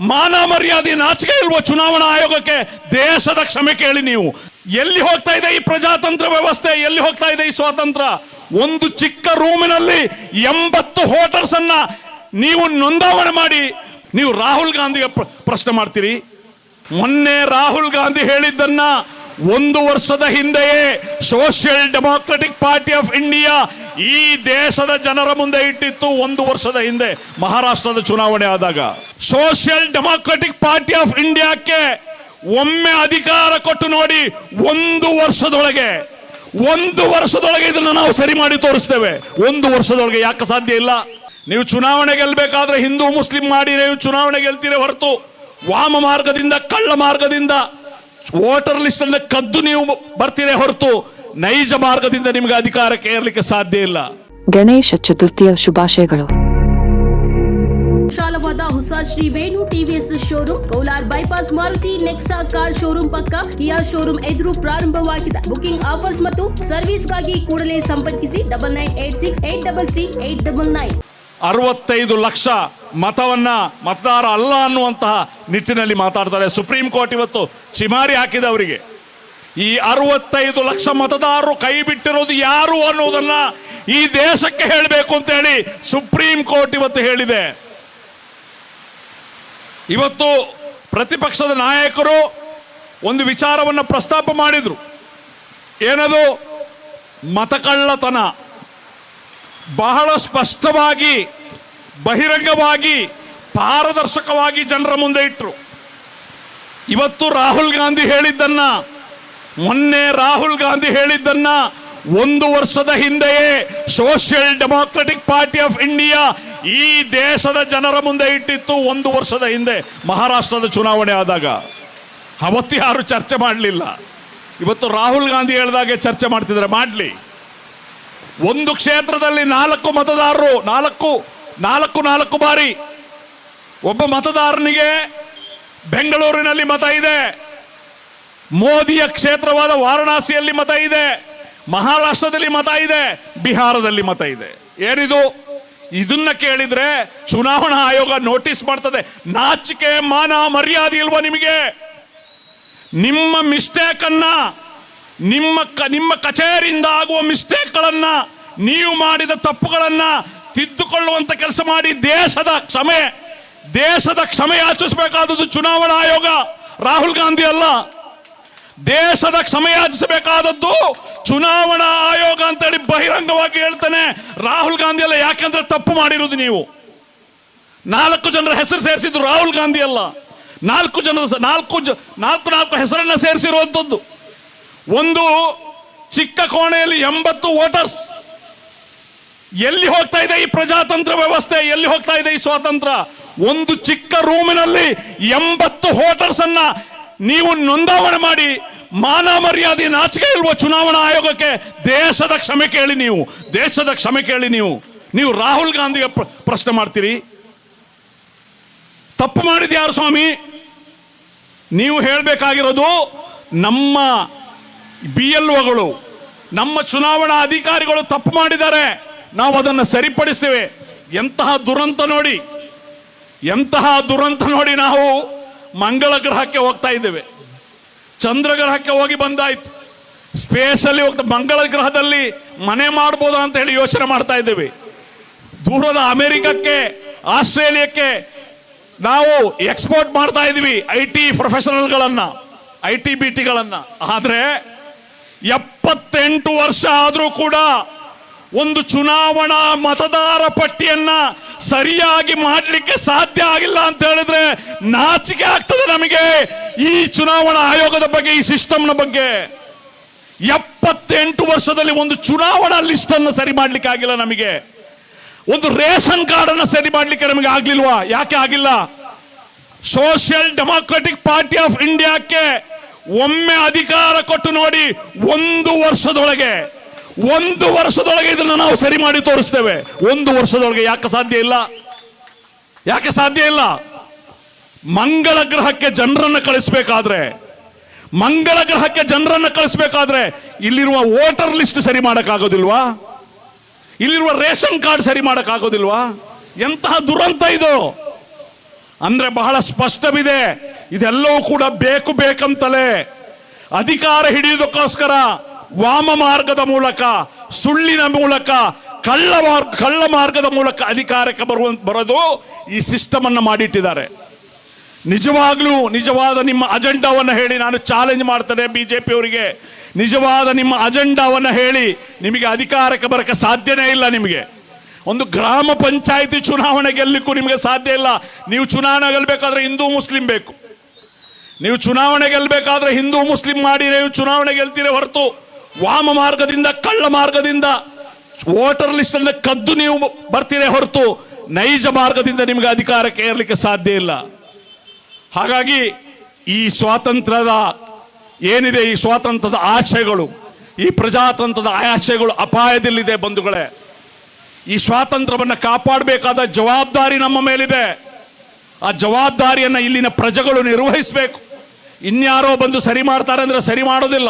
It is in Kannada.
ಮಾನ ಮರ್ಯಾದೆ ನಾಚಿಕೆ ಇರುವ ಚುನಾವಣಾ ಆಯೋಗಕ್ಕೆ ದೇಶದ ಕ್ಷಮೆ ಕೇಳಿ ನೀವು. ಎಲ್ಲಿ ಹೋಗ್ತಾ ಇದೆ ಈ ಪ್ರಜಾತಂತ್ರ ವ್ಯವಸ್ಥೆ? ಎಲ್ಲಿ ಹೋಗ್ತಾ ಇದೆ ಈ ಸ್ವಾತಂತ್ರ್ಯ ಒಂದು ಚಿಕ್ಕ ರೂಮಿನಲ್ಲಿ ಎಂಬತ್ತು ಹೋಟರ್ಸ್ ಅನ್ನ ನೀವು ನೋಂದಾವಣೆ ಮಾಡಿ ನೀವು ರಾಹುಲ್ ಗಾಂಧಿಗೆ ಪ್ರಶ್ನೆ ಮಾಡ್ತೀರಿ. ಮೊನ್ನೆ ರಾಹುಲ್ ಗಾಂಧಿ ಹೇಳಿದ್ದನ್ನ ಒಂದು ವರ್ಷದ ಹಿಂದೆಯೇ social democratic party of India ಈ ದೇಶದ ಜನರ ಮುಂದೆ ಇಟ್ಟಿತ್ತು ಒಂದು ವರ್ಷದ ಹಿಂದೆ ಮಹಾರಾಷ್ಟ್ರದ ಚುನಾವಣೆ ಆದಾಗ. ಸೋಷಿಯಲ್ ಡೆಮಾಕ್ರೆಟಿಕ್ ಪಾರ್ಟಿ ಆಫ್ ಇಂಡಿಯಾಕ್ಕೆ ಒಮ್ಮೆ ಅಧಿಕಾರ ಕೊಟ್ಟು ನೋಡಿ ಒಂದು ವರ್ಷದೊಳಗೆ ಒಂದು ವರ್ಷದೊಳಗೆ ಇದನ್ನು ನಾವು ಸರಿ ಮಾಡಿ ತೋರಿಸ್ತೇವೆ. ಒಂದು ವರ್ಷದೊಳಗೆ ಯಾಕೆ ಸಾಧ್ಯ ಇಲ್ಲ? ನೀವು ಚುನಾವಣೆ ಗೆಲ್ಬೇಕಾದ್ರೆ ಹಿಂದೂ ಮುಸ್ಲಿಂ ಮಾಡಿ ನೀವು ಚುನಾವಣೆ ಗೆಲ್ತೀರಿ ಹೊರತು ವಾಮ ಮಾರ್ಗದಿಂದ, ಕಳ್ಳ ಮಾರ್ಗದಿಂದ ವೋಟರ್ ಲಿಸ್ಟ್ ಅನ್ನ ಕದ್ದು ನೀವು ಬರ್ತೀರಿ ಹೊರತು ನೈಜ ಮಾರ್ಗದಿಂದ ನಿಮಗೆ ಅಧಿಕಾರಕ್ಕೆ ಏರ್ಲಿಕ್ಕೆ ಸಾಧ್ಯ ಇಲ್ಲ. ಗಣೇಶ ಚತುರ್ಥಿಯ ಶುಭಾಶಯಗಳು. ವಿಶಾಲವಾದ ಹೊಸ Shri Venu TVS showroom Kolar bypass Maruti Nexa car showroom ಪಕ್ಕ ಕಿಯಾ ಶೋರೂಮ್ ಎದುರು ಪ್ರಾರಂಭವಾಗಿದೆ. ಬುಕಿಂಗ್ ಆಫರ್ಸ್ ಮತ್ತು ಸರ್ವಿಸ್ಗಾಗಿ ಕೂಡಲೇ ಸಂಪರ್ಕಿಸಿ double nine eight six eight double three eight double nine ಅರವತ್ತೈದು ಲಕ್ಷ ಮತವನ್ನ ಮತದಾರ ಅಲ್ಲ ಅನ್ನುವಂತಹ ನಿಟ್ಟಿನಲ್ಲಿ ಮಾತಾಡ್ತಾರೆ. ಸುಪ್ರೀಂ ಕೋರ್ಟ್ ಇವತ್ತು ಚಿಮಾರಿ ಹಾಕಿದೆ ಅವರಿಗೆ. ಈ ಅರವತ್ತೈದು ಲಕ್ಷ ಮತದಾರರು ಕೈ ಬಿಟ್ಟಿರೋದು ಯಾರು ಅನ್ನುವುದನ್ನ ಈ ದೇಶಕ್ಕೆ ಹೇಳಬೇಕು ಅಂತ ಹೇಳಿ ಸುಪ್ರೀಂ ಕೋರ್ಟ್ ಇವತ್ತು ಹೇಳಿದೆ. ಇವತ್ತು ಪ್ರತಿಪಕ್ಷದ ನಾಯಕರು ಒಂದು ವಿಚಾರವನ್ನು ಪ್ರಸ್ತಾಪ ಮಾಡಿದ್ರು. ಏನದು? ಮತಕಳ್ಳತನ. ಬಹಳ ಸ್ಪಷ್ಟವಾಗಿ, ಬಹಿರಂಗವಾಗಿ, ಪಾರದರ್ಶಕವಾಗಿ ಜನರ ಮುಂದೆ ಇಟ್ಟರು ಇವತ್ತು ರಾಹುಲ್ ಗಾಂಧಿ ಹೇಳಿದ್ದನ್ನ, ಮೊನ್ನೆ ರಾಹುಲ್ ಗಾಂಧಿ ಹೇಳಿದ್ದನ್ನ ಒಂದು ವರ್ಷದ ಹಿಂದೆಯೇ social democratic party of India ಈ ದೇಶದ ಜನರ ಮುಂದೆ ಇಟ್ಟಿತ್ತು ಒಂದು ವರ್ಷದ ಹಿಂದೆ, ಮಹಾರಾಷ್ಟ್ರದ ಚುನಾವಣೆ ಆದಾಗ. ಅವತ್ತು ಯಾರು ಚರ್ಚೆ ಮಾಡಲಿಲ್ಲ. ಇವತ್ತು ರಾಹುಲ್ ಗಾಂಧಿ ಹೇಳಿದಾಗೆ ಚರ್ಚೆ ಮಾಡ್ತಿದ್ರೆ, ಮಾಡಲಿ. ಒಂದು ಕ್ಷೇತ್ರದಲ್ಲಿ ನಾಲ್ಕು ಮತದಾರರು, ನಾಲ್ಕು ನಾಲ್ಕು ನಾಲ್ಕು ಬಾರಿ. ಒಬ್ಬ ಮತದಾರನಿಗೆ ಬೆಂಗಳೂರಿನಲ್ಲಿ ಮತ ಇದೆ. ಮೋದಿಯ ಕ್ಷೇತ್ರವಾದ ವಾರಣಾಸಿಯಲ್ಲಿ ಮತ ಇದೆ. ಮಹಾರಾಷ್ಟ್ರದಲ್ಲಿ ಮತ ಇದೆ. ಬಿಹಾರದಲ್ಲಿ ಮತ ಇದೆ. ಏನಿದು? ಇದನ್ನ ಕೇಳಿದ್ರೆ ಚುನಾವಣಾ ಆಯೋಗ ನೋಟಿಸ್ ಮಾಡ್ತದೆ. ನಾಚಿಕೆ, ಮಾನ, ಮರ್ಯಾದೆ ಇಲ್ವಾ ನಿಮಗೆ? ನಿಮ್ಮ ಮಿಸ್ಟೇಕ್ ಅನ್ನ ನಿಮ್ಮ ನಿಮ್ಮ ಕಚೇರಿಯಿಂದ ಆಗುವ ಮಿಸ್ಟೇಕ್ಗಳನ್ನ, ನೀವು ಮಾಡಿದ ತಪ್ಪುಗಳನ್ನ ತಿದ್ದುಕೊಳ್ಳುವಂತ ಕೆಲಸ ಮಾಡಿ ದೇಶದ ಕ್ಷಮೆ ದೇಶದ ಕ್ಷಮೆ ಯಾಚಿಸಬೇಕಾದದ್ದು ಚುನಾವಣಾ ಆಯೋಗ, ರಾಹುಲ್ ಗಾಂಧಿ ಅಲ್ಲ. ದೇಶದ ಕ್ಷಮೆ ಯಾಚಿಸಬೇಕಾದದ್ದು ಚುನಾವಣಾ ಆಯೋಗ ಅಂತ ಹೇಳಿ ಬಹಿರಂಗವಾಗಿ ಹೇಳ್ತಾನೆ ರಾಹುಲ್ ಗಾಂಧಿ ಅಲ್ಲ. ಯಾಕೆಂದ್ರೆ ತಪ್ಪು ಮಾಡಿರೋದು ನೀವು. ನಾಲ್ಕು ಜನರ ಹೆಸರು ಸೇರಿಸಿದ್ದು ರಾಹುಲ್ ಗಾಂಧಿ ಅಲ್ಲ. ನಾಲ್ಕು ಜನರ ನಾಲ್ಕು ನಾಲ್ಕು ನಾಲ್ಕು ಹೆಸರನ್ನ ಸೇರಿಸಿರುವಂಥದ್ದು. ಒಂದು ಚಿಕ್ಕ ಕೋಣೆಯಲ್ಲಿ ಎಂಬತ್ತು ವೋಟರ್ಸ್. ಎಲ್ಲಿ ಹೋಗ್ತಾ ಇದೆ ಈ ಪ್ರಜಾತಂತ್ರ ವ್ಯವಸ್ಥೆ? ಎಲ್ಲಿ ಹೋಗ್ತಾ ಇದೆ ಈ ಸ್ವಾತಂತ್ರ್ಯ ಒಂದು ಚಿಕ್ಕ ರೂಮಿನಲ್ಲಿ ಎಂಬತ್ತು ವೋಟರ್ಸ್ ಅನ್ನ ನೀವು ನೋಂದಾವಣೆ ಮಾಡಿ ಮಾನ ಮರ್ಯಾದೆ ನಾಚಿಕೆ ಇಲ್ವ ಚುನಾವಣಾ ಆಯೋಗಕ್ಕೆ? ದೇಶದ ಕ್ಷಮೆ ಕೇಳಿ ನೀವು. ದೇಶದ ಕ್ಷಮೆ ಕೇಳಿ ನೀವು. ನೀವು ರಾಹುಲ್ ಗಾಂಧಿಗೆ ಪ್ರ- ಪ್ರಶ್ನೆ ಮಾಡ್ತೀರಿ? ತಪ್ಪು ಮಾಡಿದ್ಯಾರು ಸ್ವಾಮಿ? ನೀವು ಹೇಳಬೇಕಾಗಿರೋದು ನಮ್ಮ ಬಿ ಎಲ್ ಒಗಳು, ನಮ್ಮ ಚುನಾವಣಾ ಅಧಿಕಾರಿಗಳು ತಪ್ಪು ಮಾಡಿದ್ದಾರೆ. ನಾವು ಅದನ್ನು ಸರಿಪಡಿಸ್ತೇವೆ. ಎಂತಹ ದುರಂತ ನೋಡಿ, ಎಂತಹ ದುರಂತ ನೋಡಿ ನಾವು ಮಂಗಳ ಗ್ರಹಕ್ಕೆ ಹೋಗ್ತಾ ಇದ್ದೇವೆ. ಚಂದ್ರ ಗ್ರಹಕ್ಕೆ ಹೋಗಿ ಬಂದಾಯ್ತು. ಸ್ಪೇಸಲ್ಲಿ ಹೋಗ್ತಾ, ಮಂಗಳ ಗ್ರಹದಲ್ಲಿ ಮನೆ ಮಾಡ್ಬೋದಾ ಅಂತ ಹೇಳಿ ಯೋಚನೆ ಮಾಡ್ತಾ ಇದ್ದೇವೆ. ದೂರದ ಅಮೆರಿಕಕ್ಕೆ, ಆಸ್ಟ್ರೇಲಿಯಕ್ಕೆ ನಾವು ಎಕ್ಸ್ಪೋರ್ಟ್ ಮಾಡ್ತಾ ಇದೀವಿ ಐ ಟಿ ಪ್ರೊಫೆಷನಲ್ಗಳನ್ನ ಐ ಟಿ ಬಿ ಟಿಗಳನ್ನ ಆದ್ರೆ ಎಪ್ಪತ್ತೆಂಟು ವರ್ಷ ಆದರೂ ಕೂಡ ಒಂದು ಚುನಾವಣಾ ಮತದಾರ ಪಟ್ಟಿಯನ್ನ ಸರಿಯಾಗಿ ಮಾಡಲಿಕ್ಕೆ ಸಾಧ್ಯ ಆಗಿಲ್ಲ ಅಂತ ಹೇಳಿದ್ರೆ ನಾಚಿಕೆ ಆಗ್ತದೆ ನಮಗೆ ಈ ಚುನಾವಣಾ ಆಯೋಗದ ಬಗ್ಗೆ, ಈ ಸಿಸ್ಟಮ್ನ ಬಗ್ಗೆ. ಎಪ್ಪತ್ತೆಂಟು ವರ್ಷದಲ್ಲಿ ಒಂದು ಚುನಾವಣಾ ಲಿಸ್ಟ್ ಅನ್ನು ಸರಿ ಮಾಡ್ಲಿಕ್ಕೆ ಆಗಿಲ್ಲ ನಮಗೆ. ಒಂದು ರೇಷನ್ ಕಾರ್ಡ್ ಅನ್ನು ಸರಿ ಮಾಡ್ಲಿಕ್ಕೆ ನಮಗೆ ಆಗ್ಲಿಲ್ವಾ? ಯಾಕೆ ಆಗಿಲ್ಲ? ಸೋಷಿಯಲ್ ಡೆಮಾಕ್ರೆಟಿಕ್ ಪಾರ್ಟಿ ಆಫ್ ಇಂಡಿಯಾಕ್ಕೆ ಒಮ್ಮೆ ಅಧಿಕಾರ ಕೊಟ್ಟು ನೋಡಿ ಒಂದು ವರ್ಷದೊಳಗೆ ಒಂದು ವರ್ಷದೊಳಗೆ ಇದನ್ನು ನಾವು ಸರಿ ಮಾಡಿ ತೋರಿಸ್ತೇವೆ. ಒಂದು ವರ್ಷದೊಳಗೆ ಯಾಕೆ ಸಾಧ್ಯ ಇಲ್ಲ? ಯಾಕೆ ಸಾಧ್ಯ ಇಲ್ಲ? ಮಂಗಳ ಗ್ರಹಕ್ಕೆ ಜನರನ್ನು ಕಳಿಸ್ಬೇಕಾದ್ರೆ, ಮಂಗಳ ಗ್ರಹಕ್ಕೆ ಜನರನ್ನು ಕಳಿಸ್ಬೇಕಾದ್ರೆ ಇಲ್ಲಿರುವ ವೋಟರ್ ಲಿಸ್ಟ್ ಸರಿ ಮಾಡೋಕ್ಕಾಗೋದಿಲ್ವಾ? ಇಲ್ಲಿರುವ ರೇಷನ್ ಕಾರ್ಡ್ ಸರಿ ಮಾಡೋಕ್ಕಾಗೋದಿಲ್ವಾ? ಎಂತಹ ದುರಂತ ಇದು! ಅಂದ್ರೆ ಬಹಳ ಸ್ಪಷ್ಟವಿದೆ. ಇದೆಲ್ಲವೂ ಕೂಡ ಬೇಕು ಬೇಕಂತಲೇ ಅಧಿಕಾರ ಹಿಡಿಯುವುದಕ್ಕೋಸ್ಕರ ವಾಮ ಮಾರ್ಗದ ಮೂಲಕ, ಸುಳ್ಳಿನ ಮೂಲಕ, ಕಳ್ಳ ಮಾರ್ಗ, ಕಳ್ಳ ಮಾರ್ಗದ ಮೂಲಕ ಅಧಿಕಾರಕ್ಕೆ ಬರುವ, ಬರೋದು ಈ ಸಿಸ್ಟಮ್ ಅನ್ನು ಮಾಡಿಟ್ಟಿದ್ದಾರೆ. ನಿಜವಾಗ್ಲೂ ನಿಜವಾದ ನಿಮ್ಮ ಅಜೆಂಡಾವನ್ನು ಹೇಳಿ ನಾನು ಚಾಲೆಂಜ್ ಮಾಡ್ತೇನೆ ಬಿ ಬಿಜೆಪಿ ಅವರಿಗೆ. ನಿಜವಾದ ನಿಮ್ಮ ಅಜೆಂಡಾವನ್ನು ಹೇಳಿ ನಿಮಗೆ ಅಧಿಕಾರಕ್ಕೆ ಬರೋಕ್ಕೆ ಸಾಧ್ಯನೇ ಇಲ್ಲ ನಿಮಗೆ. ಒಂದು ಗ್ರಾಮ ಪಂಚಾಯಿತಿ ಚುನಾವಣೆ ಗೆಲ್ಲಕ್ಕೂ ನಿಮಗೆ ಸಾಧ್ಯ ಇಲ್ಲ. ನೀವು ಚುನಾವಣೆ ಗೆಲ್ಲಬೇಕಾದ್ರೆ ಹಿಂದೂ, ಮುಸ್ಲಿಂ ಬೇಕು. ನೀವು ಚುನಾವಣೆ ಗೆಲ್ಲಬೇಕಾದ್ರೆ ಹಿಂದೂ ಮುಸ್ಲಿಂ ಮಾಡಿ ನೀವು ಚುನಾವಣೆ ಗೆಲ್ತೀರಿ ಹೊರತು ವಾಮ ಮಾರ್ಗದಿಂದ, ಕಳ್ಳ ಮಾರ್ಗದಿಂದ, ವೋಟರ್ ಲಿಸ್ಟ್ ಅನ್ನು ಕದ್ದು ನೀವು ಬರ್ತೀರೇ ಹೊರತು ನೈಜ ಮಾರ್ಗದಿಂದ ನಿಮಗೆ ಅಧಿಕಾರಕ್ಕೆ ಏರ್ಲಿಕ್ಕೆ ಸಾಧ್ಯ ಇಲ್ಲ. ಹಾಗಾಗಿ ಈ ಸ್ವಾತಂತ್ರ್ಯದ ಏನಿದೆ, ಈ ಸ್ವಾತಂತ್ರ್ಯದ ಆಶಯಗಳು, ಈ ಪ್ರಜಾತಂತ್ರದ ಆಶಯಗಳು ಅಪಾಯದಲ್ಲಿದೆ ಬಂಧುಗಳೇ. ಈ ಸ್ವಾತಂತ್ರ್ಯವನ್ನು ಕಾಪಾಡಬೇಕಾದ ಜವಾಬ್ದಾರಿ ನಮ್ಮ ಮೇಲಿದೆ. ಆ ಜವಾಬ್ದಾರಿಯನ್ನು ಇಲ್ಲಿನ ಪ್ರಜೆಗಳು ನಿರ್ವಹಿಸಬೇಕು. ಇನ್ಯಾರೋ ಬಂದು ಸರಿ ಮಾಡ್ತಾರೆ ಅಂದ್ರೆ ಸರಿ ಮಾಡೋದಿಲ್ಲ.